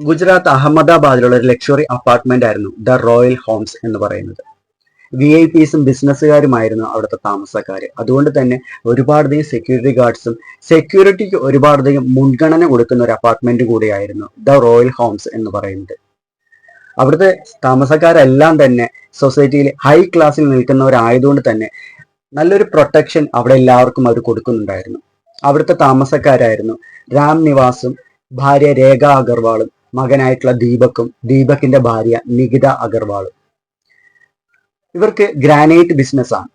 ഗുജറാത്ത് അഹമ്മദാബാദിലുള്ള ഒരു luxury apartment ആയിരുന്നു ദ റോയൽ ഹോംസ് എന്ന് പറയുന്നത്. വി ഐ പിസും ബിസിനസ്സുകാരുമായിരുന്നു അവിടുത്തെ താമസക്കാർ അതുകൊണ്ട് തന്നെ ഒരുപാടധികം സെക്യൂരിറ്റി ഗാർഡ്സും സെക്യൂരിറ്റിക്ക് ഒരുപാടധികം മുൻഗണന കൊടുക്കുന്ന ഒരു അപ്പാർട്ട്മെന്റ് കൂടിയായിരുന്നു ദ റോയൽ ഹോംസ് എന്ന് പറയുന്നത്. അവിടുത്തെ താമസക്കാരെല്ലാം തന്നെ സൊസൈറ്റിയിൽ ഹൈ ക്ലാസ്സിൽ നിൽക്കുന്നവരായതുകൊണ്ട് തന്നെ നല്ലൊരു പ്രൊട്ടക്ഷൻ അവിടെ എല്ലാവർക്കും അവർ കൊടുക്കുന്നുണ്ടായിരുന്നു. അവിടുത്തെ താമസക്കാരായിരുന്നു രാം നിവാസും ഭാര്യ രേഖ അഗർവാളും മകനായിട്ടുള്ള ദീപക്കും ദീപക്കിന്റെ ഭാര്യ നികിത അഗർവാളും. ഇവർക്ക് ഗ്രാനൈറ്റ് ബിസിനസ് ആണ്.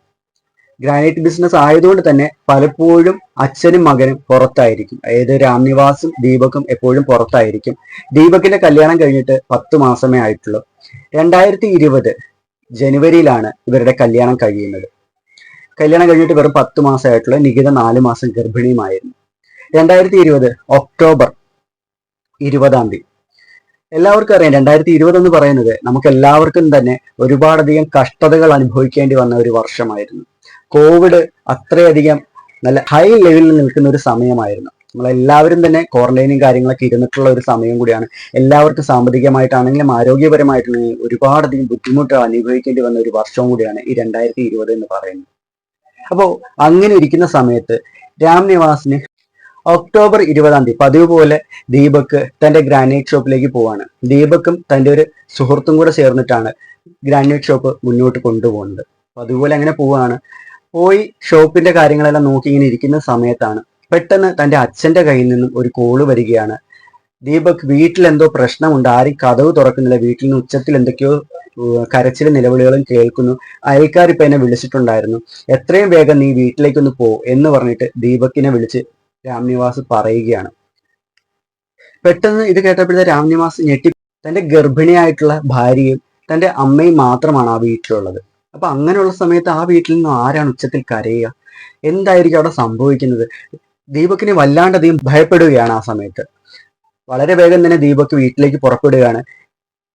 ഗ്രാനൈറ്റ് ബിസിനസ് ആയതുകൊണ്ട് തന്നെ പലപ്പോഴും അച്ഛനും മകനും പുറത്തായിരിക്കും. അതായത് രാംനിവാസും ദീപക്കും എപ്പോഴും പുറത്തായിരിക്കും. ദീപക്കിന്റെ കല്യാണം കഴിഞ്ഞിട്ട് പത്ത് മാസമേ ആയിട്ടുള്ളൂ. രണ്ടായിരത്തി ഇരുപത് ജനുവരിയിലാണ് ഇവരുടെ കല്യാണം കഴിയുന്നത്. കല്യാണം കഴിഞ്ഞിട്ട് വെറും പത്ത് മാസമായിട്ടുള്ള നികിത നാല് മാസം ഗർഭിണിയുമായിരുന്നു. രണ്ടായിരത്തി ഇരുപത് ഒക്ടോബർ ഇരുപതാം തീയതി. എല്ലാവർക്കും അറിയാം രണ്ടായിരത്തി ഇരുപത് എന്ന് പറയുന്നത് നമുക്ക് എല്ലാവർക്കും തന്നെ ഒരുപാടധികം കഷ്ടതകൾ അനുഭവിക്കേണ്ടി വന്ന ഒരു വർഷമായിരുന്നു. കോവിഡ് അത്രയധികം നല്ല ഹൈ ലെവലിൽ നിൽക്കുന്ന ഒരു സമയമായിരുന്നു. നമ്മളെല്ലാവരും തന്നെ ക്വാറന്റൈനും കാര്യങ്ങളൊക്കെ ഇരുന്നിട്ടുള്ള ഒരു സമയം കൂടിയാണ്. എല്ലാവർക്കും സാമ്പത്തികമായിട്ടാണെങ്കിലും ആരോഗ്യപരമായിട്ടാണെങ്കിലും ഒരുപാടധികം ബുദ്ധിമുട്ടുകൾ അനുഭവിക്കേണ്ടി വന്ന ഒരു വർഷവും കൂടിയാണ് ഈ രണ്ടായിരത്തി ഇരുപത് എന്ന് പറയുന്നത്. അപ്പോൾ അങ്ങനെ ഇരിക്കുന്ന സമയത്ത് രാം നിവാസിന് ഒക്ടോബർ ഇരുപതാം തീയതി. പതിവ് പോലെ ദീപക് തന്റെ ഗ്രാനൈറ്റ് ഷോപ്പിലേക്ക് പോവാണ്. ദീപക്കും തന്റെ ഒരു സുഹൃത്തും കൂടെ ചേർന്നിട്ടാണ് ഗ്രാനൈറ്റ് ഷോപ്പ് മുന്നോട്ട് കൊണ്ടുപോകുന്നത്. അതുപോലെ അങ്ങനെ പോവാണ്. പോയി ഷോപ്പിന്റെ കാര്യങ്ങളെല്ലാം നോക്കി ഇങ്ങനെ ഇരിക്കുന്ന സമയത്താണ് പെട്ടെന്ന് തന്റെ അച്ഛന്റെ കയ്യിൽ നിന്നും ഒരു കോൾ വരികയാണ്. ദീപക് വീട്ടിൽ എന്തോ പ്രശ്നമുണ്ട്. ആരും കഥവ് തുറക്കുന്നില്ല. വീട്ടിൽ നിന്ന് ഉച്ചത്തിൽ എന്തൊക്കെയോ കരച്ചിലും നിലവിളികളും കേൾക്കുന്നു. അയൽക്കാർ ഇപ്പൊ എന്നെ വിളിച്ചിട്ടുണ്ടായിരുന്നു. എത്രയും വേഗം നീ വീട്ടിലേക്കൊന്ന് പോ എന്ന് പറഞ്ഞിട്ട് ദീപക്കിനെ വിളിച്ച് രാംനിവാസ് പറയുകയാണ്. പെട്ടെന്ന് ഇത് കേട്ടപ്പോഴത്തെ രാംനിവാസ് ഞെട്ടി. തന്റെ ഗർഭിണിയായിട്ടുള്ള ഭാര്യയും തന്റെ അമ്മയും മാത്രമാണ് ആ വീട്ടിലുള്ളത്. അപ്പൊ അങ്ങനെയുള്ള സമയത്ത് ആ വീട്ടിൽ നിന്ന് ആരാണ് ഉച്ചത്തിൽ കരയുക? എന്തായിരിക്കും അവിടെ സംഭവിക്കുന്നത്? ദീപക്കിനെ വല്ലാണ്ടധികം ഭയപ്പെടുകയാണ് ആ സമയത്ത്. വളരെ വേഗം തന്നെ ദീപക് വീട്ടിലേക്ക് പുറപ്പെടുകയാണ്.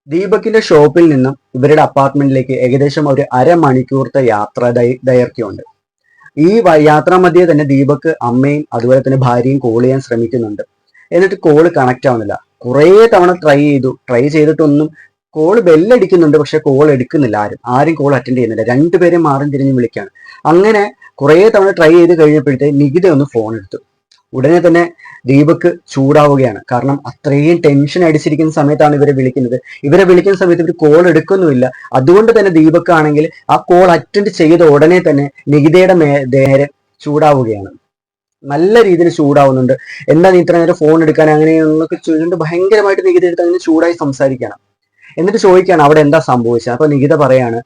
ദീപക്കിന്റെ ഷോപ്പിൽ നിന്നും ഇവരുടെ അപ്പാർട്ട്മെന്റിലേക്ക് ഏകദേശം ഒരു അരമണിക്കൂറത്തെ യാത്ര ദൈർഘ്യമുണ്ട്. ഈ വ- യാത്രാ മധ്യേ തന്നെ ദീപക് അമ്മയും അതുപോലെ തന്നെ ഭാര്യയും കോൾ ചെയ്യാൻ ശ്രമിക്കുന്നുണ്ട്. എന്നിട്ട് കോൾ കണക്ട് ആവുന്നില്ല. കുറേ തവണ ട്രൈ ചെയ്തു. ട്രൈ ചെയ്തിട്ടൊന്നും കോൾ ബെല്ലടിക്കുന്നുണ്ട് പക്ഷെ കോൾ എടുക്കുന്നില്ല ആരും. ആരും കോൾ അറ്റൻഡ് ചെയ്യുന്നില്ല. രണ്ടുപേരും മാറും തിരിഞ്ഞ് വിളിക്കുകയാണ്. അങ്ങനെ കുറേ തവണ ട്രൈ ചെയ്ത് കഴിഞ്ഞപ്പോഴത്തെ നികിത ഒന്ന് ഫോൺ എടുത്തു. ഉടനെ തന്നെ ദീപക്ക് ചൂടാവുകയാണ്. കാരണം അത്രയും ടെൻഷൻ അടിച്ചിരിക്കുന്ന സമയത്താണ് ഇവരെ വിളിക്കുന്നത്. ഇവരെ വിളിക്കുന്ന സമയത്ത് ഇവർ കോൾ എടുക്കുന്നുമില്ല. അതുകൊണ്ട് തന്നെ ദീപക് ആണെങ്കിൽ ആ കോൾ അറ്റൻഡ് ചെയ്ത ഉടനെ തന്നെ നികിതയുടെ നേരെ ചൂടാവുകയാണ്. നല്ല രീതിയിൽ ചൂടാവുന്നുണ്ട്. എന്താ നീ ഇത്ര നേരം ഫോൺ എടുക്കാൻ? അങ്ങനെയൊക്കെ ചോദിച്ചിട്ട് ഭയങ്കരമായിട്ട് നികിത എടുത്ത് അങ്ങനെ ചൂടായി സംസാരിക്കണം എന്നിട്ട് ചോദിക്കുകയാണ് അവിടെ എന്താ സംഭവിച്ചത്? അപ്പൊ നികിത പറയാണ്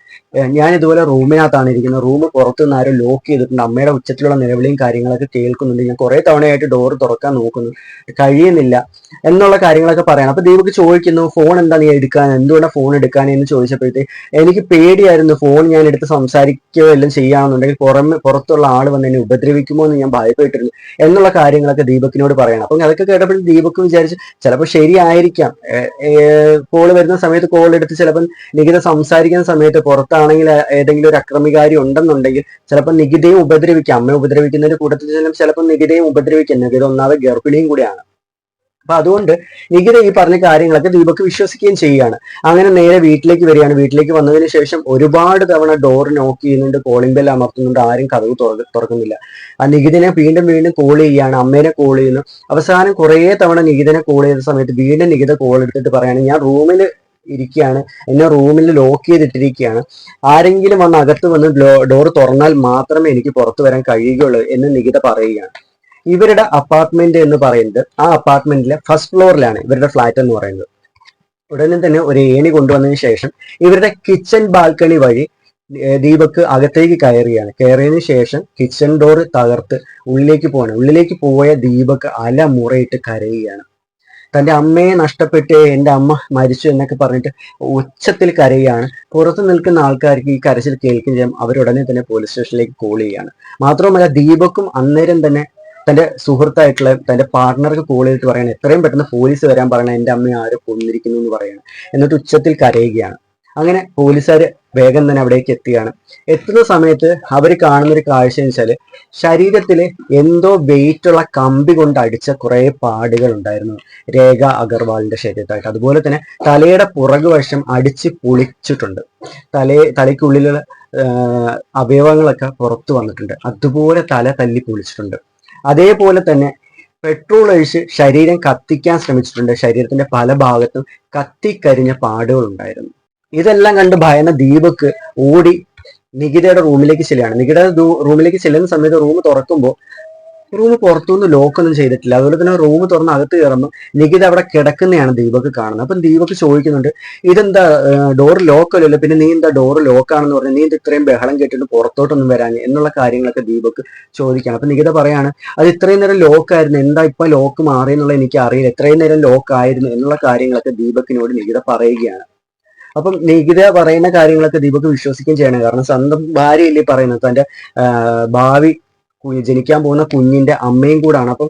ഞാൻ ഇതുപോലെ റൂമിനകത്താണ് ഇരിക്കുന്നത്. റൂം പുറത്തുനിന്ന് ആരും ലോക്ക് ചെയ്തിട്ടുണ്ട്. അമ്മയുടെ ഉച്ചത്തിലുള്ള നിലവിളിയും കാര്യങ്ങളൊക്കെ കേൾക്കുന്നുണ്ട്. ഞാൻ കുറെ തവണയായിട്ട് ഡോർ തുറക്കാൻ നോക്കുന്നു. കഴിയുന്നില്ല. എന്നുള്ള കാര്യങ്ങളൊക്കെ പറയണം. അപ്പൊ ദീപക് ചോദിക്കുന്നു ഫോൺ എന്താ നീ എടുക്കാൻ? എന്തുകൊണ്ടാണ് ഫോൺ എടുക്കാൻ എന്ന് ചോദിച്ചപ്പോഴത്തേക്ക് എനിക്ക് പേടിയായിരുന്നു. ഫോൺ ഞാൻ എടുത്ത് സംസാരിക്കുകയോ എല്ലാം ചെയ്യുകയാണെന്നുണ്ടെങ്കിൽ പുറമെ പുറത്തുള്ള ആൾ വന്ന് എന്നെ ഉപദ്രവിക്കുമോ എന്ന് ഞാൻ ഭയപ്പെട്ടിരുന്നു. എന്നുള്ള കാര്യങ്ങളൊക്കെ ദീപക്കിനോട് പറയണം. അപ്പം അതൊക്കെ കേട്ടപ്പോൾ ദീപക് വിചാരിച്ചു ചിലപ്പോൾ ശരിയായിരിക്കാം. കോൾ വരുന്ന സമയത്ത് കോൾ എടുത്ത് ചിലപ്പോൾ നികിത സംസാരിക്കുന്ന സമയത്ത് പുറത്താണെങ്കിൽ ഏതെങ്കിലും ഒരു അക്രമികാരി ഉണ്ടെന്നുണ്ടെങ്കിൽ ചിലപ്പോൾ നികിതയും ഉപദ്രവിക്കാം. അമ്മയെ ഉപദ്രവിക്കുന്നതിന്റെ കൂട്ടത്തിൽ ചിലപ്പോൾ ചിലപ്പോൾ നികിതയും ഉപദ്രവിക്കാം. നികിത ഒന്നാമത് ഗർഭിണിയും കൂടിയാണ്. അപ്പൊ അതുകൊണ്ട് നികിത ഈ പറഞ്ഞ കാര്യങ്ങളൊക്കെ ദീപക്ക് വിശ്വസിക്കുകയും ചെയ്യുകയാണ്. അങ്ങനെ നേരെ വീട്ടിലേക്ക് വരികയാണ്. വീട്ടിലേക്ക് വന്നതിന് ശേഷം ഒരുപാട് തവണ ഡോർ നോക്ക് ചെയ്യുന്നുണ്ട് കോളിംഗ് ബെൽ അമർത്തുന്നുണ്ട് ആരും കഥവ് തുറക്കുന്നില്ല. ആ നികിതിനെ വീണ്ടും വീണ്ടും കോൾ ചെയ്യുകയാണ് അമ്മേനെ കോൾ ചെയ്യുന്നു. അവസാനം കുറേ തവണ നികിതനെ കോൾ ചെയ്ത സമയത്ത് വീണ്ടും നികിത കോൾ എടുത്തിട്ട് പറയാണ് ഞാൻ റൂമിൽ ഇരിക്കുകയാണ്. എന്നെ റൂമിൽ ലോക്ക് ചെയ്തിട്ടിരിക്കുകയാണ്. ആരെങ്കിലും വന്ന് അകത്ത് വന്ന് ഡോർ തുറന്നാൽ മാത്രമേ എനിക്ക് പുറത്തു വരാൻ കഴിയുകയുള്ളൂ എന്ന് നികിത പറയുകയാണ്. ഇവരുടെ അപ്പാർട്ട്മെന്റ് എന്ന് പറയുന്നത് ആ അപ്പാർട്ട്മെന്റിലെ ഫസ്റ്റ് ഫ്ലോറിലാണ് ഇവരുടെ ഫ്ലാറ്റ് എന്ന് പറയുന്നത്. ഉടനെ തന്നെ ഒരു ഏണി കൊണ്ടുവന്നതിന് ശേഷം ഇവരുടെ കിച്ചൺ ബാൽക്കണി വഴി ദീപക്ക് അകത്തേക്ക് കയറുകയാണ് കയറിയതിനു ശേഷം കിച്ചൺ ഡോർ തകർത്ത് ഉള്ളിലേക്ക് പോവാണ്. ഉള്ളിലേക്ക് പോയ ദീപക് അല മുറയിട്ട് കരയുകയാണ്. തന്റെ അമ്മയെ നഷ്ടപ്പെട്ട് എന്റെ അമ്മ മരിച്ചു എന്നൊക്കെ പറഞ്ഞിട്ട് ഉച്ചത്തിൽ കരയുകയാണ് പുറത്ത് നിൽക്കുന്ന ആൾക്കാർക്ക് ഈ കരച്ചിൽ കേൾക്കുകയും ചെയ്യാം അവരുടനെ തന്നെ പോലീസ് സ്റ്റേഷനിലേക്ക് കോൾ ചെയ്യുകയാണ്. മാത്രമല്ല ദീപക്കും അന്നേരം തന്നെ തന്റെ സുഹൃത്തായിട്ടുള്ള തന്റെ പാർട്ട്ണർക്ക് കോൾ ചെയ്തിട്ട് പറയണം എത്രയും പെട്ടെന്ന് പോലീസ് വരാൻ പറയണം എന്റെ അമ്മയെ ആരോ കൊന്നിരിക്കുന്നു എന്ന് പറയണം. എന്നിട്ട് ഉച്ചത്തിൽ കരയുകയാണ്. അങ്ങനെ പോലീസുകാർ വേഗം തന്നെ അവിടേക്ക് എത്തുകയാണ് എത്തുന്ന സമയത്ത് അവർ കാണുന്ന ഒരു കാഴ്ച എന്ന് വെച്ചാൽ ശരീരത്തിൽ എന്തോ വെയിറ്റ് ഉള്ള കമ്പി കൊണ്ട് അടിച്ച കുറേ പാടുകൾ ഉണ്ടായിരുന്നു. രേഖ അഗർവാളിന്റെ ശരീരത്തായിട്ട്. അതുപോലെ തന്നെ തലയുടെ പുറകുവശം അടിച്ച് പൊളിച്ചിട്ടുണ്ട്. തലയെ തലയ്ക്കുള്ളിലുള്ള അവയവങ്ങളൊക്കെ പുറത്തു വന്നിട്ടുണ്ട്. അതുപോലെ തല തല്ലി പൊളിച്ചിട്ടുണ്ട്. അതേപോലെ തന്നെ പെട്രോൾ ഒഴിച്ച് ശരീരം കത്തിക്കാൻ ശ്രമിച്ചിട്ടുണ്ട്. ശരീരത്തിന്റെ പല ഭാഗത്തും കത്തിക്കരിഞ്ഞ പാടുകൾ ഉണ്ടായിരുന്നു ഇതെല്ലാം കണ്ട് ഭയന്ന ദീപക്ക് ഓടി നികിതയുടെ റൂമിലേക്ക് ചെല്ലുകയാണ്. നികിതയുടെ റൂമിലേക്ക് ചെല്ലുന്ന സമയത്ത് റൂം തുറക്കുമ്പോൾ റൂം പുറത്തുനിന്ന് ലോക്ക് ഒന്നും ചെയ്തിട്ടില്ല. അതുപോലെ തന്നെ റൂം തുറന്ന് അകത്ത് കയറുമ്പോൾ നികിത അവിടെ കിടക്കുന്നതാണ് ദീപക്ക് കാണുന്നത്. അപ്പം ദീപക് ചോദിക്കുന്നുണ്ട് ഇതെന്താ ഡോർ ലോക്ക് അല്ലല്ലോ? പിന്നെ നീ എന്താ ഡോർ ലോക്കാണെന്ന് പറഞ്ഞു നീ ഇത് ഇത്രയും ബഹളം കേട്ടിട്ട് പുറത്തോട്ടൊന്നും വരാൻ എന്നുള്ള കാര്യങ്ങളൊക്കെ ദീപക് ചോദിക്കുകയാണ്. അപ്പം നികിത പറയാണ് അത് ഇത്രയും നേരം ലോക്ക് ആയിരുന്നു. എന്താ ഇപ്പം ലോക്ക് മാറി എന്നുള്ളത് എനിക്ക് അറിയില്ല ഇത്രയും നേരം ലോക്ക് ആയിരുന്നു എന്നുള്ള കാര്യങ്ങളൊക്കെ ദീപക്കിനോട് നികിത പറയുകയാണ്. അപ്പം നികിത പറയുന്ന കാര്യങ്ങളൊക്കെ ദീപക് വിശ്വസിക്കുകയും ചെയ്യണം. കാരണം സ്വന്തം ഭാര്യയല്ലേ പറയുന്നത്. തന്റെ ഭാവി ജനിക്കാൻ പോകുന്ന കുഞ്ഞിന്റെ അമ്മയും കൂടാണ്. അപ്പം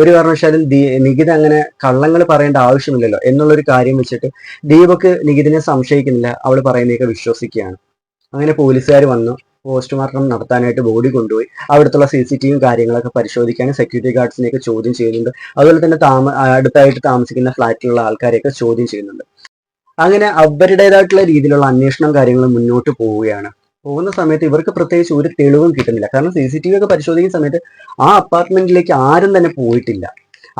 ഒരു കാരണവശാലും നികിത അങ്ങനെ കള്ളങ്ങൾ പറയേണ്ട ആവശ്യമില്ലല്ലോ എന്നുള്ളൊരു കാര്യം വെച്ചിട്ട് ദീപക് നികിതിനെ സംശയിക്കുന്നില്ല. അവൾ പറയുന്നതൊക്കെ വിശ്വസിക്കുകയാണ്. അങ്ങനെ പോലീസുകാർ വന്നു. പോസ്റ്റ്മോർട്ടം നടത്താനായിട്ട് ബോഡി കൊണ്ടുപോയി. അവിടുത്തെ സി സി ടി വിയും കാര്യങ്ങളൊക്കെ പരിശോധിക്കാനും സെക്യൂരിറ്റി ഗാർഡ്സിനെയൊക്കെ ചോദ്യം ചെയ്യുന്നുണ്ട്. അതുപോലെ തന്നെ താമ അടുത്തായിട്ട് താമസിക്കുന്ന ഫ്ലാറ്റിലുള്ള ആൾക്കാരെയൊക്കെ ചോദ്യം ചെയ്യുന്നുണ്ട്. അങ്ങനെ അവരുടേതായിട്ടുള്ള രീതിയിലുള്ള അന്വേഷണം കാര്യങ്ങൾ മുന്നോട്ട് പോവുകയാണ്. പോകുന്ന സമയത്ത് ഇവർക്ക് പ്രത്യേകിച്ച് ഒരു തെളിവും കിട്ടുന്നില്ല. കാരണം സി സി ടി വി ഒക്കെ പരിശോധിക്കുന്ന സമയത്ത് ആ അപ്പാർട്ട്മെന്റിലേക്ക് ആരും തന്നെ പോയിട്ടില്ല.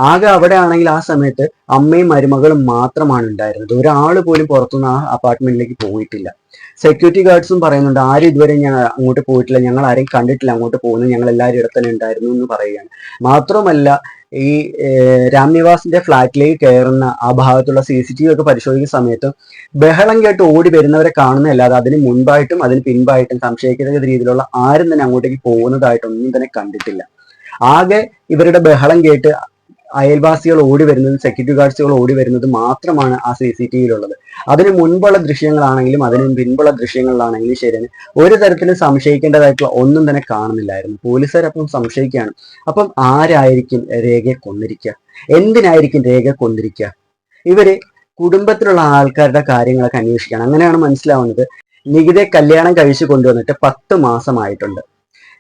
ആകെ അവിടെ ആണെങ്കിൽ ആ സമയത്ത് അമ്മയും മരുമകളും മാത്രമാണ് ഉണ്ടായിരുന്നത്. ഒരാൾ പോലും പുറത്തുനിന്ന് ആ അപ്പാർട്ട്മെന്റിലേക്ക് പോയിട്ടില്ല. സെക്യൂരിറ്റി ഗാർഡ്സും പറയുന്നുണ്ട് ആരും ഇതുവരെ ഞാൻ അങ്ങോട്ട് പോയിട്ടില്ല. ഞങ്ങൾ ആരെയും കണ്ടിട്ടില്ല. അങ്ങോട്ട് പോകുന്നത് ഞങ്ങൾ എല്ലാവരും ഇടത്തന്നെ തന്നെ ഉണ്ടായിരുന്നു എന്ന് പറയുകയാണ്. മാത്രമല്ല ഈ രാംനിവാസിന്റെ ഫ്ലാറ്റിലേക്ക് കയറുന്ന ആ ഭാഗത്തുള്ള സി സി ടി വി ഒക്കെ പരിശോധിക്കുന്ന സമയത്ത് ബഹളം കേട്ട് ഓടി വരുന്നവരെ കാണുന്നതല്ലാതെ അതിന് മുൻപായിട്ടും അതിന് പിൻപായിട്ടും സംശയിക്കത്തക്ക രീതിയിലുള്ള ആരും തന്നെ അങ്ങോട്ടേക്ക് പോകുന്നതായിട്ടൊന്നും തന്നെ കണ്ടിട്ടില്ല. ആകെ ഇവരുടെ ബഹളം കേട്ട് അയൽവാസികൾ ഓടി വരുന്നതും സെക്യൂരിറ്റി ഗാർഡ്സുകൾ ഓടി വരുന്നത് മാത്രമാണ് ആ സി സി ടി വിയിലുള്ളത്. അതിന് മുൻപുള്ള ദൃശ്യങ്ങളാണെങ്കിലും അതിന് പിൻപുള്ള ദൃശ്യങ്ങളിലാണെങ്കിലും ശരി ഒരു തരത്തിലും സംശയിക്കേണ്ടതായിട്ടുള്ള ഒന്നും തന്നെ കാണുന്നില്ലായിരുന്നു. പോലീസുകാർ അപ്പം സംശയിക്കുകയാണ്. അപ്പം ആരായിരിക്കും രേഖയെ കൊന്നിരിക്കുക? എന്തിനായിരിക്കും രേഖ കൊന്നിരിക്കുക? ഇവർ കുടുംബത്തിലുള്ള ആൾക്കാരുടെ കാര്യങ്ങളൊക്കെ അന്വേഷിക്കണം അങ്ങനെയാണ് മനസ്സിലാവുന്നത്. നികിതയെ കല്യാണം കഴിച്ചു കൊണ്ടുവന്നിട്ട് പത്ത് മാസമായിട്ടുണ്ട്.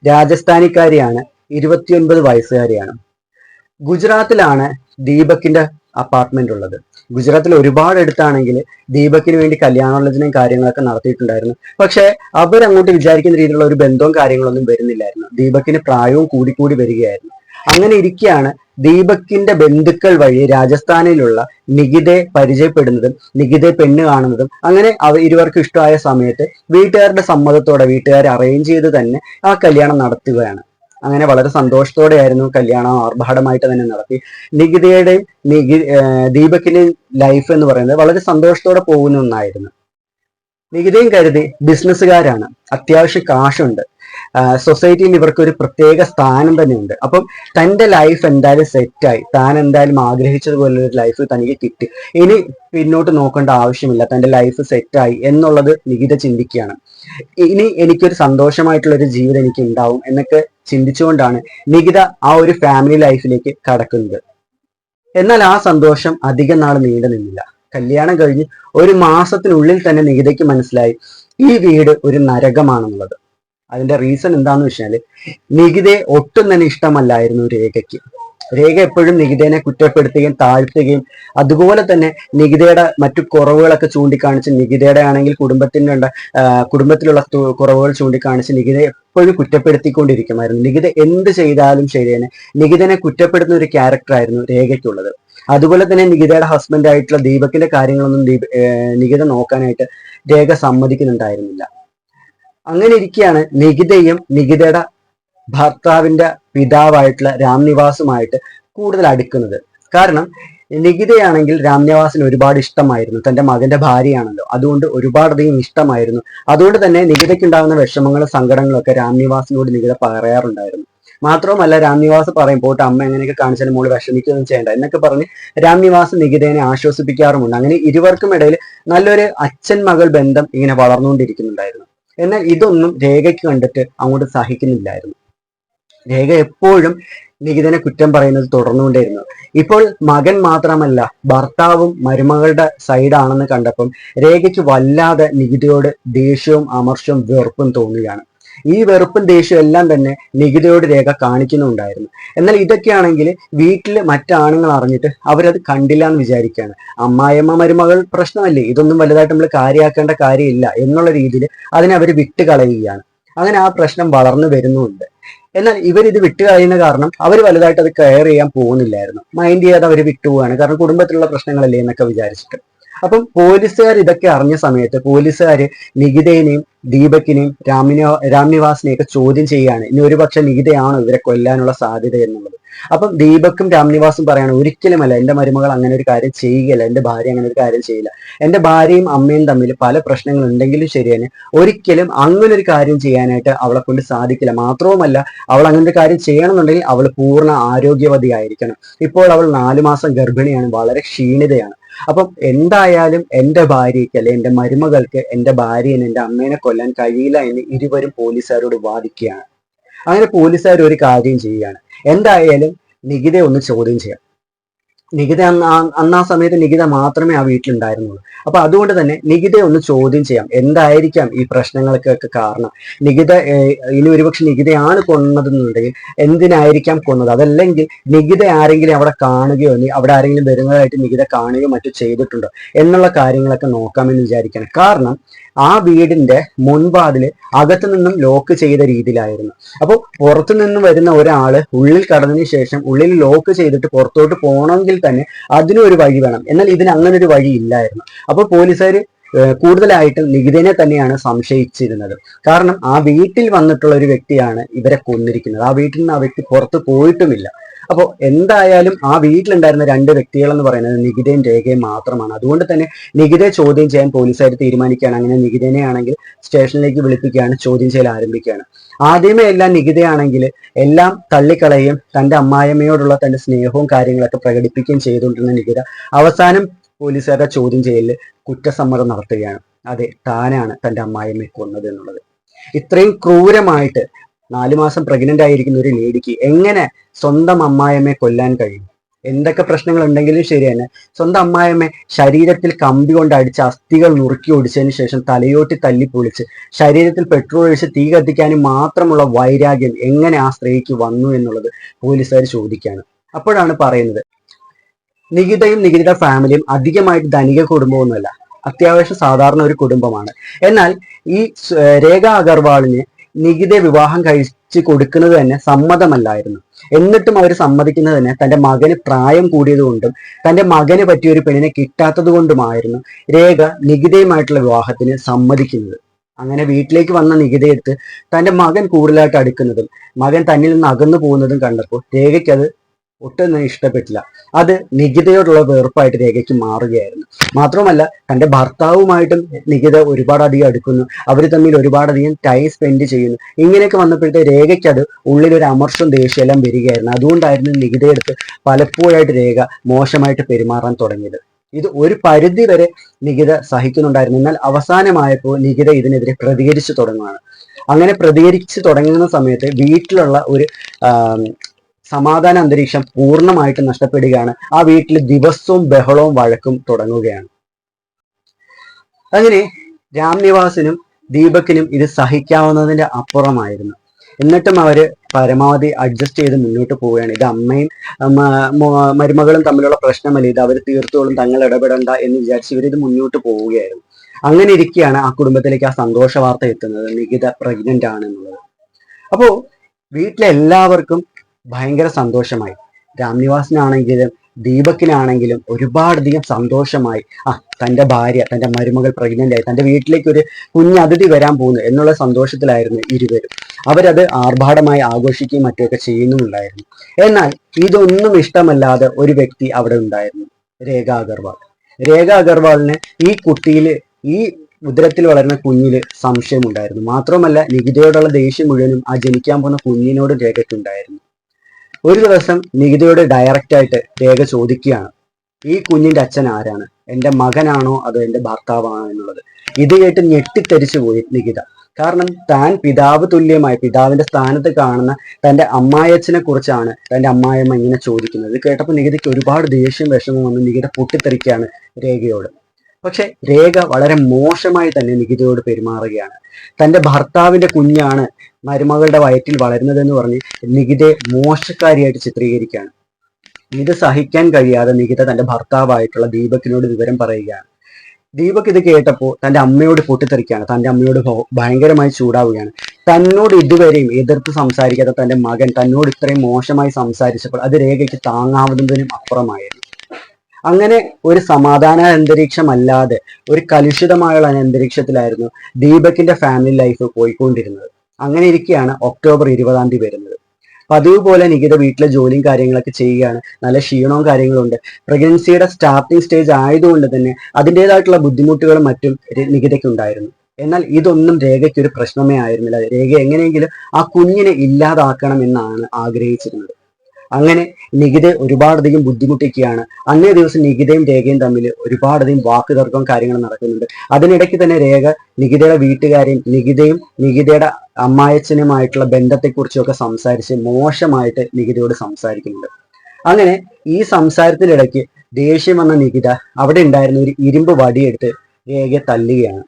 രാജസ്ഥാനിക്കാരിയാണ് ഇരുപത്തിയൊൻപത് വയസ്സുകാരിയാണ്. ഗുജറാത്തിലാണ് ദീപകിന്റെ അപ്പാർട്ട്മെന്റ് ഉള്ളത്. ഗുജറാത്തിൽ ഒരുപാട് എടുത്താണെങ്കിൽ ദീപക്കിന് വേണ്ടി കല്യാണോലോചനയും കാര്യങ്ങളൊക്കെ നടത്തിയിട്ടുണ്ടായിരുന്നു. പക്ഷെ അവരങ്ങോട്ട് വിചാരിക്കുന്ന രീതിയിലുള്ള ഒരു ബന്ധവും കാര്യങ്ങളൊന്നും വരുന്നില്ലായിരുന്നു. ദീപക്കിന് പ്രായവും കൂടി കൂടി വരികയായിരുന്നു. അങ്ങനെ ഇരിക്കുകയാണ് ദീപക്കിന്റെ ബന്ധുക്കൾ വഴി രാജസ്ഥാനിലുള്ള നികിതയെ പരിചയപ്പെടുന്നതും നികിതയെ പെണ്ണ് കാണുന്നതും അങ്ങനെ അവ ഇരുവർക്ക് ഇഷ്ടമായ സമയത്ത് വീട്ടുകാരുടെ സമ്മതത്തോടെ വീട്ടുകാരെ അറേഞ്ച് ചെയ്ത് തന്നെ ആ കല്യാണം നടത്തുകയാണ്. അങ്ങനെ വളരെ സന്തോഷത്തോടെയായിരുന്നു കല്യാണം ആർഭാടമായിട്ട് തന്നെ നടത്തി. നികിതയുടെയും നികി ദീപക്കിന്റെയും ലൈഫ് എന്ന് പറയുന്നത് വളരെ സന്തോഷത്തോടെ പോകുന്ന ഒന്നായിരുന്നു. നികിതയും കരുതി ബിസിനസ്സുകാരാണ് അത്യാവശ്യം കാശുണ്ട്. സൊസൈറ്റിയിൽ ഇവർക്ക് ഒരു പ്രത്യേക സ്ഥാനം തന്നെയുണ്ട്. അപ്പം തന്റെ ലൈഫ് എന്തായാലും സെറ്റായി താൻ എന്തായാലും ആഗ്രഹിച്ചതുപോലെ ഒരു ലൈഫ് തനിക്ക് കിട്ടി. ഇനി പിന്നോട്ട് നോക്കേണ്ട ആവശ്യമില്ല. തന്റെ ലൈഫ് സെറ്റായി എന്നുള്ളത് നികിത ചിന്തിക്കുകയാണ്. ഇനി എനിക്കൊരു സന്തോഷമായിട്ടുള്ള ഒരു ജീവിതം എനിക്ക് ഉണ്ടാവും എന്നൊക്കെ ചിന്തിച്ചുകൊണ്ടാണ് നികിത ആ ഒരു ഫാമിലി ലൈഫിലേക്ക് കടക്കുന്നത്. എന്നാൽ ആ സന്തോഷം അധികം നാൾ നീണ്ടു നിന്നില്ല. കല്യാണം കഴിഞ്ഞ് ഒരു മാസത്തിനുള്ളിൽ തന്നെ നികിതയ്ക്ക് മനസ്സിലായി ഈ വീട് ഒരു നരകമാണെന്നുള്ളത്. അതിന്റെ റീസൺ എന്താന്ന് വെച്ചാൽ നികിതയെ ഒട്ടും തന്നെ ഇഷ്ടമല്ലായിരുന്നു രേഖയ്ക്ക്. രേഖ എപ്പോഴും നികിതേനെ കുറ്റപ്പെടുത്തുകയും താഴ്ത്തുകയും അതുപോലെ തന്നെ നികിതയുടെ മറ്റു കുറവുകളൊക്കെ ചൂണ്ടിക്കാണിച്ച് നികിതയുടെ ആണെങ്കിൽ കുടുംബത്തിനുള്ള കുടുംബത്തിലുള്ള കുറവുകൾ ചൂണ്ടിക്കാണിച്ച് നികിതയെ എപ്പോഴും കുറ്റപ്പെടുത്തിക്കൊണ്ടിരിക്കുമായിരുന്നു. നികിത എന്ത് ചെയ്താലും ശരി തന്നെ നികിതനെ കുറ്റപ്പെടുത്തുന്ന ഒരു ക്യാരക്ടർ ആയിരുന്നു രേഖയ്ക്കുള്ളത്. അതുപോലെ തന്നെ നികിതയുടെ ഹസ്ബൻഡ് ആയിട്ടുള്ള ദീപകിന്റെ കാര്യങ്ങളൊന്നും ദീപ നികിത നോക്കാനായിട്ട് രേഖ സമ്മതിക്കുന്നുണ്ടായിരുന്നില്ല. അങ്ങനെ ഇരിക്കെയാണ് നികിതയും നികിതയുടെ ഭർത്താവിന്റെ പിതാവായിട്ടുള്ള രാംനിവാസുമായിട്ട് കൂടുതൽ അടുക്കുന്നത്. കാരണം നികിതയാണെങ്കിൽ രാംനിവാസിന് ഒരുപാട് ഇഷ്ടമായിരുന്നു. തന്റെ മകന്റെ ഭാര്യയാണല്ലോ. അതുകൊണ്ട് ഒരുപാടധികം ഇഷ്ടമായിരുന്നു. അതുകൊണ്ട് തന്നെ നികിതയ്ക്കുണ്ടാകുന്ന വിഷമങ്ങളും സങ്കടങ്ങളും ഒക്കെ രാംനിവാസിനോട് നികിത പറയാറുണ്ടായിരുന്നു. മാത്രവുമല്ല രാംനിവാസ് പറയും പോട്ട് അമ്മ എങ്ങനെയൊക്കെ കാണിച്ചാലും മോൾ വിഷമിക്കുകയൊന്നും ചെയ്യണ്ട എന്നൊക്കെ പറഞ്ഞ് രാംനിവാസ് നികിതേനെ ആശ്വസിപ്പിക്കാറുമുണ്ട്. അങ്ങനെ ഇരുവർക്കും ഇടയിൽ നല്ലൊരു അച്ഛൻ മകൾ ബന്ധം ഇങ്ങനെ വളർന്നുകൊണ്ടിരിക്കുന്നുണ്ടായിരുന്നു. എന്നാൽ ഇതൊന്നും രേഖയ്ക്ക് കണ്ടിട്ട് അങ്ങോട്ട് സഹിക്കുന്നില്ലായിരുന്നു. രേഖ എപ്പോഴും നികിതനെ കുറ്റം പറയുന്നത് തുടർന്നുകൊണ്ടേയിരുന്നു. ഇപ്പോൾ മകൻ മാത്രമല്ല ഭർത്താവും മരുമകളുടെ സൈഡാണെന്ന് കണ്ടപ്പം രേഖയ്ക്ക് വല്ലാതെ നികിതയോട് ദേഷ്യവും അമർഷവും വെറുപ്പും തോന്നുകയാണ്. ഈ വെറുപ്പും ദേഷ്യവും എല്ലാം തന്നെ നികിതയോട് രേഖ കാണിക്കുന്നുണ്ടായിരുന്നു. എന്നാൽ ഇതൊക്കെയാണെങ്കിൽ വീട്ടിൽ മറ്റാണുങ്ങൾ അറിഞ്ഞിട്ട് അവരത് കണ്ടില്ല എന്ന് വിചാരിക്കുകയാണ്. അമ്മായിയമ്മ മരുമകൾ പ്രശ്നമല്ലേ? ഇതൊന്നും വലുതായിട്ട് നമ്മൾ കാര്യമാക്കേണ്ട കാര്യമില്ല എന്നുള്ള രീതിയിൽ അതിനെ അവർ വിട്ട് കളയുകയാണ് അങ്ങനെ ആ പ്രശ്നം വളർന്നു വരുന്നുമുണ്ട് എന്നാൽ ഇവർ ഇത് വിട്ട് കളയുന്ന കാരണം അവർ വലുതായിട്ട് അത് കെയർ ചെയ്യാൻ പോകുന്നില്ലായിരുന്നു. മൈൻഡ് ചെയ്യാതെ അവർ വിട്ടുപോവാണ് കാരണം കുടുംബത്തിലുള്ള പ്രശ്നങ്ങളല്ലേ എന്നൊക്കെ വിചാരിച്ചിട്ട്. അപ്പം പോലീസുകാർ ഇതൊക്കെ അറിഞ്ഞ സമയത്ത് പോലീസുകാർ നികിതേനെയും ദീപക്കിനെയും രാമിനോ രാംനിവാസിനെയൊക്കെ ചോദ്യം ചെയ്യുകയാണ്. ഇനി ഒരുപക്ഷെ നികിതയാണോ ഇവരെ കൊല്ലാനുള്ള സാധ്യത എന്നുള്ളത്? അപ്പം ദീപക്കും രാംനിവാസും പറയാണ് ഒരിക്കലുമല്ല എന്റെ മരുമകൾ അങ്ങനെ ഒരു കാര്യം ചെയ്യുകയില്ല എന്റെ ഭാര്യ അങ്ങനെ ഒരു കാര്യം ചെയ്യില്ല. എന്റെ ഭാര്യയും അമ്മയും തമ്മിൽ പല പ്രശ്നങ്ങൾ ഉണ്ടെങ്കിലും ശരി തന്നെ ഒരിക്കലും അങ്ങനെ ഒരു കാര്യം ചെയ്യാനായിട്ട് അവളെ കൊണ്ട് സാധിക്കില്ല. മാത്രവുമല്ല അവൾ അങ്ങനെ ഒരു കാര്യം ചെയ്യണമെന്നുണ്ടെങ്കിൽ അവൾ പൂർണ ആരോഗ്യവതി ആയിരിക്കണം ഇപ്പോൾ അവൾ നാലു മാസം ഗർഭിണിയാണ് വളരെ ക്ഷീണിതയാണ്. അപ്പം എന്തായാലും എന്റെ ഭാര്യയ്ക്ക് അല്ലെ എന്റെ മരുമകൾക്ക് എന്റെ ഭാര്യനെ എന്റെ അമ്മേനെ കൊല്ലാൻ കഴിയില്ല എന്ന് ഇരുവരും പോലീസുകാരോട് വാദിക്കുകയാണ്. അങ്ങനെ പോലീസുകാർ ഒരു കാര്യം ചെയ്യുകയാണ് എന്തായാലും നികിതയെ ഒന്ന് ചോദ്യം ചെയ്യാം. നികിത അന്ന് ആ സമയത്ത് നികിത മാത്രമേ ആ വീട്ടിലുണ്ടായിരുന്നുള്ളൂ. അപ്പൊ അതുകൊണ്ട് തന്നെ നികിതയെ ഒന്ന് ചോദ്യം ചെയ്യാം. എന്തായിരിക്കാം ഈ പ്രശ്നങ്ങൾക്കൊക്കെ കാരണം? നികിത ഇനി ഒരുപക്ഷെ നികിതയാണ് കൊന്നതെന്നുണ്ടെങ്കിൽ എന്തിനായിരിക്കാം കൊന്നത്? അതല്ലെങ്കിൽ നികിത ആരെങ്കിലും അവിടെ കാണുകയോ അവിടെ ആരെങ്കിലും വരുന്നതായിട്ട് നികിത കാണുകയോ മറ്റോ ചെയ്തിട്ടുണ്ടോ എന്നുള്ള കാര്യങ്ങളൊക്കെ നോക്കാമെന്ന് വിചാരിക്കണം. കാരണം ആ വീടിന്റെ മുൻവാതിൽ അകത്തു നിന്നും ലോക്ക് ചെയ്ത രീതിയിലായിരുന്നു. അപ്പോൾ പുറത്തു നിന്ന് വരുന്ന ഒരാൾ ഉള്ളിൽ കടന്നതിന് ശേഷം ഉള്ളിൽ ലോക്ക് ചെയ്തിട്ട് പുറത്തോട്ട് പോകണമെങ്കിൽ തന്നെ അതിനും ഒരു വഴി വേണം. എന്നാൽ ഇതിന് അങ്ങനെ ഒരു വഴി ഇല്ലായിരുന്നു. അപ്പോൾ പോലീസുകാർ കൂടുതലായിട്ടും നികിതനെ തന്നെയാണ് സംശയിച്ചിരുന്നത്. കാരണം ആ വീട്ടിൽ വന്നിട്ടുള്ള ഒരു വ്യക്തിയാണ് ഇവരെ കൊന്നിരിക്കുന്നത്. ആ വീട്ടിൽ നിന്ന് ആ വ്യക്തി പുറത്ത് പോയിട്ടുമില്ല. അപ്പോൾ എന്തായാലും ആ വീട്ടിലുണ്ടായിരുന്ന രണ്ട് വ്യക്തികൾ എന്ന് പറയുന്നത് നികിതയും രേഖയും മാത്രമാണ്. അതുകൊണ്ട് തന്നെ നികിതയെ ചോദ്യം ചെയ്യാൻ പോലീസുകാർ തീരുമാനിക്കുകയാണ്. അങ്ങനെ നികിതനെ ആണെങ്കിൽ സ്റ്റേഷനിലേക്ക് വിളിപ്പിക്കുകയാണ് ചോദ്യം ചെയ്യൽ ആരംഭിക്കുകയാണ്. ആദ്യമേ എല്ലാം നികിതയാണെങ്കിൽ എല്ലാം തള്ളിക്കളയും തന്റെ അമ്മായിയമ്മയോടുള്ള തന്റെ സ്നേഹവും കാര്യങ്ങളൊക്കെ പ്രകടിപ്പിക്കുകയും ചെയ്തുകൊണ്ടിരുന്ന നികിത അവസാനം പോലീസുകാരുടെ ചോദ്യം ചെയ്യലിൽ കുറ്റസമ്മതം നടത്തുകയാണ്. അതെ താനാണ് തന്റെ അമ്മായിയമ്മയെ കൊന്നത് എന്നുള്ളത്. ഇത്രയും ക്രൂരമായിട്ട് നാലു മാസം പ്രഗ്നന്റ് ആയിരിക്കുന്ന ഒരു ലേഡിക്ക് എങ്ങനെ സ്വന്തം അമ്മായമ്മയെ കൊല്ലാൻ കഴിയും? എന്തൊക്കെ പ്രശ്നങ്ങൾ ഉണ്ടെങ്കിലും ശരി തന്നെ. സ്വന്തം അമ്മായമ്മ ശരീരത്തിൽ കമ്പി കൊണ്ട് അടിച്ച് അസ്ഥികൾ നുറുക്കി ഒടിച്ചതിന് ശേഷം തലയോട്ടി തല്ലി പൊളിച്ച് ശരീരത്തിൽ പെട്രോൾ ഒഴിച്ച് തീ കത്തിക്കാനും മാത്രമുള്ള വൈരാഗ്യം എങ്ങനെ ആ സ്ത്രീക്ക് വന്നു എന്നുള്ളത് പോലീസുകാർ ചോദിക്കുകയാണ്. അപ്പോഴാണ് പറയുന്നത് നികിതയും നികിതയുടെ ഫാമിലിയും അധികമായിട്ട് ധനിക കുടുംബമൊന്നുമല്ല. അത്യാവശ്യം സാധാരണ ഒരു കുടുംബമാണ്. എന്നാൽ ഈ രേഖ അഗർവാളിന് നികിതയെ വിവാഹം കഴിച്ച് കൊടുക്കുന്നത് തന്നെ സമ്മതമല്ലായിരുന്നു. എന്നിട്ടും അവർ സമ്മതിക്കുന്നത് തന്നെ തന്റെ മകന് പ്രായം കൂടിയതുകൊണ്ടും തന്റെ മകന് പറ്റിയ ഒരു പെണ്ണിനെ കിട്ടാത്തത് കൊണ്ടുമായിരുന്നു രേഖ നികിതയുമായിട്ടുള്ള വിവാഹത്തിന് സമ്മതിക്കുന്നത്. അങ്ങനെ വീട്ടിലേക്ക് വന്ന നികിതയെടുത്ത് തന്റെ മകൻ കൂടുതലായിട്ട് അടുക്കുന്നതും മകൻ തന്നിൽ നിന്ന് അകന്നു പോകുന്നതും കണ്ടപ്പോൾ രേഖയ്ക്ക് അത് ഒട്ടും തന്നെ ഇഷ്ടപ്പെട്ടില്ല. അത് നികിതയോടുള്ള വെറുപ്പായിട്ട് രേഖയ്ക്ക് മാറുകയായിരുന്നു. മാത്രമല്ല തന്റെ ഭർത്താവുമായിട്ടും നികിത ഒരുപാട് അധികം അടുക്കുന്നു. അവർ തമ്മിൽ ഒരുപാടധികം ടൈം സ്പെൻഡ് ചെയ്യുന്നു. ഇങ്ങനെയൊക്കെ വന്നപ്പോഴത്തെ രേഖയ്ക്ക് അത് ഉള്ളിലൊരു അമർഷം ദേഷ്യമെല്ലാം വരികയായിരുന്നു. അതുകൊണ്ടായിരുന്നു നികിതയെടുത്ത് പലപ്പോഴായിട്ട് രേഖ മോശമായിട്ട് പെരുമാറാൻ തുടങ്ങിയത്. ഇത് ഒരു പരിധി വരെ നികിത സഹിക്കുന്നുണ്ടായിരുന്നു. എന്നാൽ അവസാനമായപ്പോൾ നികിത ഇതിനെതിരെ പ്രതികരിച്ചു തുടങ്ങുകയാണ് അങ്ങനെ പ്രതികരിച്ചു തുടങ്ങുന്ന സമയത്ത് വീട്ടിലുള്ള ഒരു സമാധാന അന്തരീക്ഷം പൂർണമായിട്ട് നഷ്ടപ്പെടുകയാണ്. ആ വീട്ടിൽ ദിവസവും ബഹളവും വഴക്കും തുടങ്ങുകയാണ്. അങ്ങനെ രാംനിവാസിനും ദീപക്കിനും ഇത് സഹിക്കാവുന്നതിന്റെ അപ്പുറമായിരുന്നു. എന്നിട്ടും അവർ പരമാവധി അഡ്ജസ്റ്റ് ചെയ്ത് മുന്നോട്ട് പോവുകയാണ്. ഇത് അമ്മയും മരുമകളും തമ്മിലുള്ള പ്രശ്നമല്ല? ഇത് അവർ തീർത്തോളും തങ്ങൾ ഇടപെടണ്ട എന്ന് വിചാരിച്ച് ഇവരിത് മുന്നോട്ട് പോവുകയായിരുന്നു. അങ്ങനെ ഇരിക്കുകയാണ് ആ കുടുംബത്തിലേക്ക് ആ സന്തോഷ വാർത്ത എത്തുന്നത്. നികിത പ്രഗ്നന്റ് ആണെന്നുള്ളത്. അപ്പോ വീട്ടിലെ എല്ലാവർക്കും ഭയങ്കര സന്തോഷമായി. രാംനിവാസിനാണെങ്കിലും ദീപക്കിനാണെങ്കിലും ഒരുപാടധികം സന്തോഷമായി. ആ തന്റെ ഭാര്യ തന്റെ മരുമകൾ പ്രഗ്നന്റ് ആയി. തന്റെ വീട്ടിലേക്ക് ഒരു കുഞ്ഞ് അതിഥി വരാൻ പോകുന്നു എന്നുള്ള സന്തോഷത്തിലായിരുന്നു ഇരുവരും. അവരത് ആർഭാടമായി ആഘോഷിക്കുകയും മറ്റുമൊക്കെ ചെയ്യുന്നുമുണ്ടായിരുന്നു. എന്നാൽ ഇതൊന്നും ഇഷ്ടമല്ലാതെ ഒരു വ്യക്തി അവിടെ ഉണ്ടായിരുന്നു. രേഖ അഗർവാൾ. രേഖ അഗർവാളിന് ഈ കുട്ടിയിൽ ഈ ഉദരത്തിൽ വളരുന്ന കുഞ്ഞിൽ സംശയമുണ്ടായിരുന്നു. മാത്രമല്ല നികിതയോടുള്ള ദേഷ്യം മുഴുവനും ആ ജനിക്കാൻ പോകുന്ന കുഞ്ഞിനോട് രേഖയ്ക്കുണ്ടായിരുന്നു. ഒരു ദിവസം നികിതയോട് ഡയറക്റ്റ് ആയിട്ട് രേഖ ചോദിക്കുകയാണ്. ഈ കുഞ്ഞിന്റെ അച്ഛൻ ആരാണ്? എന്റെ മകനാണോ അതോ എന്റെ ഭർത്താവാണോ എന്നുള്ളത്. ഇത് കേട്ട് ഞെട്ടിത്തെരിച്ചു പോയി നികിത. കാരണം താൻ പിതാവ് തുല്യമായി പിതാവിന്റെ സ്ഥാനത്ത് കാണുന്ന തന്റെ അമ്മായച്ചനെ കുറിച്ചാണ് തന്റെ അമ്മായിയമ്മ ഇങ്ങനെ ചോദിക്കുന്നത്. ഇത് കേട്ടപ്പോൾ നികിതയ്ക്ക് ഒരുപാട് ദേഷ്യം വിഷമം വന്ന് നികിത പൊട്ടിത്തെറിക്കുകയാണ് രേഖയോട്. പക്ഷെ രേഖ വളരെ മോശമായി തന്നെ നികിതയോട് പെരുമാറുകയാണ്. തന്റെ ഭർത്താവിന്റെ കുഞ്ഞാണ് മരുമകളുടെ വയറ്റിൽ വളരുന്നതെന്ന് പറഞ്ഞ് നികിതയെ മോശക്കാരിയായിട്ട് ചിത്രീകരിക്കുകയാണ്. ഇത് സഹിക്കാൻ കഴിയാതെ നികിത തന്റെ ഭർത്താവായിട്ടുള്ള ദീപക്കിനോട് വിവരം പറയുകയാണ്. ദീപക് ഇത് കേട്ടപ്പോൾ തന്റെ അമ്മയോട് പൊട്ടിത്തെറിക്കുകയാണ്. തന്റെ അമ്മയോട് ഭയങ്കരമായി ചൂടാവുകയാണ്. തന്നോട് ഇതുവരെയും എതിർത്ത് സംസാരിക്കാത്ത തന്റെ മകൻ തന്നോട് ഇത്രയും മോശമായി സംസാരിച്ചപ്പോൾ അത് രേഖയ്ക്ക് താങ്ങാവുന്നതിനും അപ്പുറമായിരുന്നു. അങ്ങനെ ഒരു സമാധാന അന്തരീക്ഷമല്ലാതെ ഒരു കലുഷിതമായുള്ള അന്തരീക്ഷത്തിലായിരുന്നു ദീപകിന്റെ ഫാമിലി ലൈഫ് പോയിക്കൊണ്ടിരുന്നത്. അങ്ങനെ ഇരിക്കുകയാണ് ഒക്ടോബർ ഇരുപതാം തീയതി വരുന്നത്. പതിവ് പോലെ നികിത വീട്ടിലെ ജോലിയും കാര്യങ്ങളൊക്കെ ചെയ്യുകയാണ്. നല്ല ക്ഷീണവും കാര്യങ്ങളും ഉണ്ട് പ്രഗ്നൻസിയുടെ സ്റ്റാർട്ടിംഗ് സ്റ്റേജ് ആയതുകൊണ്ട് തന്നെ അതിന്റെതായിട്ടുള്ള ബുദ്ധിമുട്ടുകളും മറ്റും നികിതയ്ക്കുണ്ടായിരുന്നു എന്നാൽ ഇതൊന്നും രേഖയ്ക്ക് ഒരു പ്രശ്നമേ ആയിരുന്നില്ല. രേഖ എങ്ങനെയെങ്കിലും ആ കുഞ്ഞിനെ ഇല്ലാതാക്കണം എന്നാണ് ആഗ്രഹിച്ചിരുന്നത്. അങ്ങനെ നികിത ഒരുപാടധികം ബുദ്ധിമുട്ടിക്കുകയാണ്. അന്നേ ദിവസം നികിതയും രേഖയും തമ്മിൽ ഒരുപാടധികം വാക്ക് തർക്കവും കാര്യങ്ങളും നടക്കുന്നുണ്ട്. അതിനിടയ്ക്ക് തന്നെ രേഖ നികിതയുടെ വീട്ടുകാരെയും നികിതയും നികിതയുടെ അമ്മായച്ചനുമായിട്ടുള്ള ബന്ധത്തെക്കുറിച്ചൊക്കെ സംസാരിച്ച് മോശമായിട്ട് നികിതയോട് സംസാരിക്കുന്നുണ്ട്. അങ്ങനെ ഈ സംസാരത്തിനിടയ്ക്ക് ദേഷ്യം വന്ന നികിത അവിടെ ഉണ്ടായിരുന്ന ഒരു ഇരുമ്പ് വടിയെടുത്ത് രേഖയെ തല്ലുകയാണ്.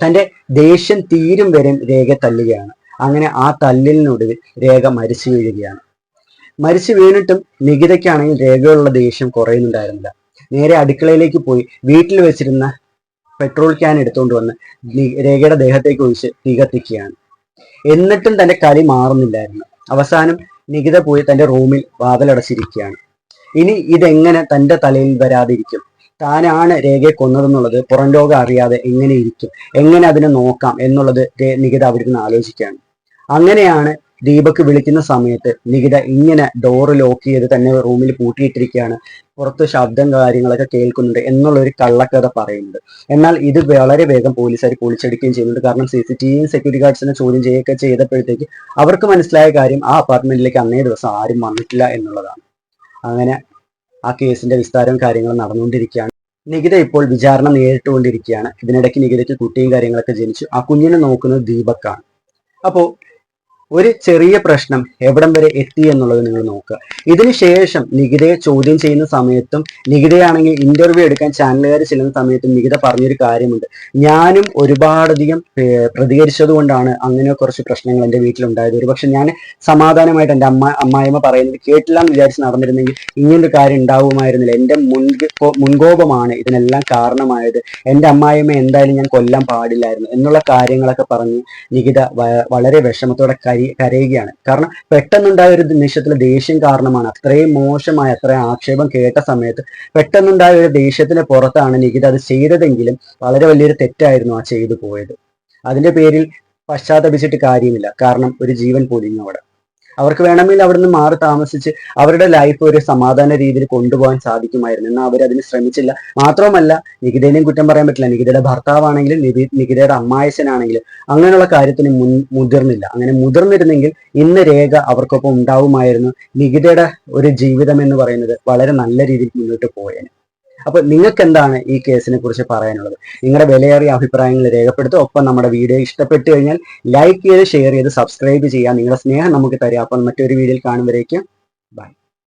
തന്റെ ദേഷ്യം തീരും വരെ രേഖയെ തല്ലുകയാണ്. അങ്ങനെ ആ തല്ലിനൊടുവിൽ രേഖ മരിച്ചു വീഴുകയാണ്. മരിച്ചു വീണിട്ടും നികിതയ്ക്കാണെങ്കിൽ രേഖയുള്ള ദേഷ്യം കുറയുന്നുണ്ടായിരുന്നില്ല. നേരെ അടുക്കളയിലേക്ക് പോയി വീട്ടിൽ വെച്ചിരുന്ന പെട്രോൾ ക്യാൻ എടുത്തുകൊണ്ട് വന്ന് രേഖയുടെ ദേഹത്തേക്ക് ഒഴിച്ച് തീ കത്തിക്കുകയാണ് എന്നിട്ടും തന്റെ കളി മാറുന്നില്ലായിരുന്നു. അവസാനം നികിത പോയി തന്റെ റൂമിൽ വാതിലടച്ചിരിക്കുകയാണ്. ഇനി ഇതെങ്ങനെ തന്റെ തലയിൽ വരാതിരിക്കും? താനാണ് രേഖയെ കൊന്നതെന്നുള്ളത് പുറം ലോകം അറിയാതെ എങ്ങനെ ഇരിക്കും? എങ്ങനെ അതിനെ നോക്കാം എന്നുള്ളത് നികിത അവിടെ നിന്ന് ആലോചിക്കുകയാണ്. അങ്ങനെയാണ് ദീപക് വിളിക്കുന്ന സമയത്ത് നികിത ഇങ്ങനെ ഡോറ് ലോക്ക് ചെയ്ത് തന്നെ റൂമിൽ പൂട്ടിയിട്ടിരിക്കുകയാണ്. പുറത്ത് ശബ്ദം കാര്യങ്ങളൊക്കെ കേൾക്കുന്നുണ്ട് എന്നുള്ള ഒരു കള്ളക്കഥ പറയുന്നുണ്ട് എന്നാൽ ഇത് വളരെ വേഗം പോലീസുകാർ പൊളിച്ചെടുക്കുകയും ചെയ്യുന്നുണ്ട്. കാരണം സി സി ടി സെക്യൂരിറ്റി ഗാർഡ്സിനെ ചോദ്യം ചെയ്യുകയൊക്കെ ചെയ്തപ്പോഴത്തേക്ക് അവർക്ക് മനസ്സിലായ കാര്യം ആ അപ്പാർട്ട്മെന്റിലേക്ക് അന്നേ ദിവസം ആരും വന്നിട്ടില്ല എന്നുള്ളതാണ്. അങ്ങനെ ആ കേസിന്റെ വിസ്താരവും കാര്യങ്ങളും നടന്നുകൊണ്ടിരിക്കുകയാണ്. നികിത ഇപ്പോൾ വിചാരണ നേരിട്ടുകൊണ്ടിരിക്കുകയാണ്. ഇതിനിടയ്ക്ക് നികിതയ്ക്ക് കുട്ടിയും കാര്യങ്ങളൊക്കെ ജനിച്ചു. ആ കുഞ്ഞിനെ നോക്കുന്നത് ദീപക്കാണ്. അപ്പോൾ ഒരു ചെറിയ പ്രശ്നം എവിടം വരെ എത്തി എന്നുള്ളത് നിങ്ങൾ നോക്കുക. ഇതിനുശേഷം നികിതയെ ചോദ്യം ചെയ്യുന്ന സമയത്തും നികിതയാണെങ്കിൽ ഇന്റർവ്യൂ എടുക്കാൻ ചാനലുകാർ ചെല്ലുന്ന സമയത്തും നികിത പറഞ്ഞൊരു കാര്യമുണ്ട്. ഞാനും ഒരുപാടധികം പ്രതികരിച്ചത് കൊണ്ടാണ് അങ്ങനെ കുറച്ച് പ്രശ്നങ്ങൾ എന്റെ വീട്ടിലുണ്ടായത്. ഒരുപക്ഷെ ഞാൻ സമാധാനമായിട്ട് എന്റെ അമ്മ അമ്മായിമ്മ പറയുന്നത് കേട്ടില്ല എന്ന് വിചാരിച്ച് നടന്നിരുന്നെങ്കിൽ ഇങ്ങനൊരു കാര്യം ഉണ്ടാവുമായിരുന്നില്ല. എന്റെ മുൻ മുൻകോപമാണ് ഇതിനെല്ലാം കാരണമായത്. എന്റെ അമ്മായിമ്മ എന്തായാലും ഞാൻ കൊല്ലാൻ പാടില്ലായിരുന്നു എന്നുള്ള കാര്യങ്ങളൊക്കെ പറഞ്ഞ് നികിത വളരെ വിഷമത്തോടെ കരി കരയുകയാണ്. കാരണം പെട്ടെന്നുണ്ടായ ഒരു നിമിഷത്തിലെ ദേഷ്യം കാരണമാണ്. അത്രയും മോശമായ അത്രയും ആക്ഷേപം കേട്ട സമയത്ത് പെട്ടെന്നുണ്ടായ ഒരു ദേഷ്യത്തിന് പുറത്താണ് നികിത അത് ചെയ്തതെങ്കിലും വളരെ വലിയൊരു തെറ്റായിരുന്നു ആ ചെയ്തു പോയത്. അതിന്റെ പേരിൽ പശ്ചാത്തപിച്ചിട്ട് കാര്യമില്ല. കാരണം ഒരു ജീവൻ പൊലിഞ്ഞു അവിടെ. അവർക്ക് വേണമെങ്കിൽ അവിടെ നിന്ന് മാറി താമസിച്ച് അവരുടെ ലൈഫ് ഒരു സമാധാന രീതിയിൽ കൊണ്ടുപോകാൻ സാധിക്കുമായിരുന്നു. എന്നാൽ അവരതിന് ശ്രമിച്ചില്ല. മാത്രവുമല്ല നികിതേനെയും കുറ്റം പറയാൻ പറ്റില്ല. നികിതയുടെ ഭർത്താവാണെങ്കിലും നികി- നികിതയുടെ അമ്മായച്ചനാണെങ്കിലും അങ്ങനെയുള്ള കാര്യത്തിന് മുൻ മുതിർന്നില്ല. അങ്ങനെ മുതിർന്നിരുന്നെങ്കിൽ ഇന്ന് രേഖ അവർക്കൊപ്പം ഉണ്ടാവുമായിരുന്നു. നികിതയുടെ ഒരു ജീവിതം എന്ന് പറയുന്നത് വളരെ നല്ല രീതിയിൽ മുന്നോട്ട് പോയേനെ. അപ്പൊ നിങ്ങൾക്ക് എന്താണ് ഈ കേസിനെ കുറിച്ച് പറയാനുള്ളത്? നിങ്ങളുടെ വിലയേറിയ അഭിപ്രായങ്ങൾ രേഖപ്പെടുത്തുക. ഒപ്പം നമ്മുടെ വീഡിയോ ഇഷ്ടപ്പെട്ടു കഴിഞ്ഞാൽ ലൈക്ക് ചെയ്ത് ഷെയർ ചെയ്ത് സബ്സ്ക്രൈബ് ചെയ്യുക നിങ്ങളുടെ സ്നേഹം നമുക്ക് തരിക അപ്പം മറ്റൊരു വീഡിയോയിൽ കാണുമ്പോഴേക്കും ബൈ.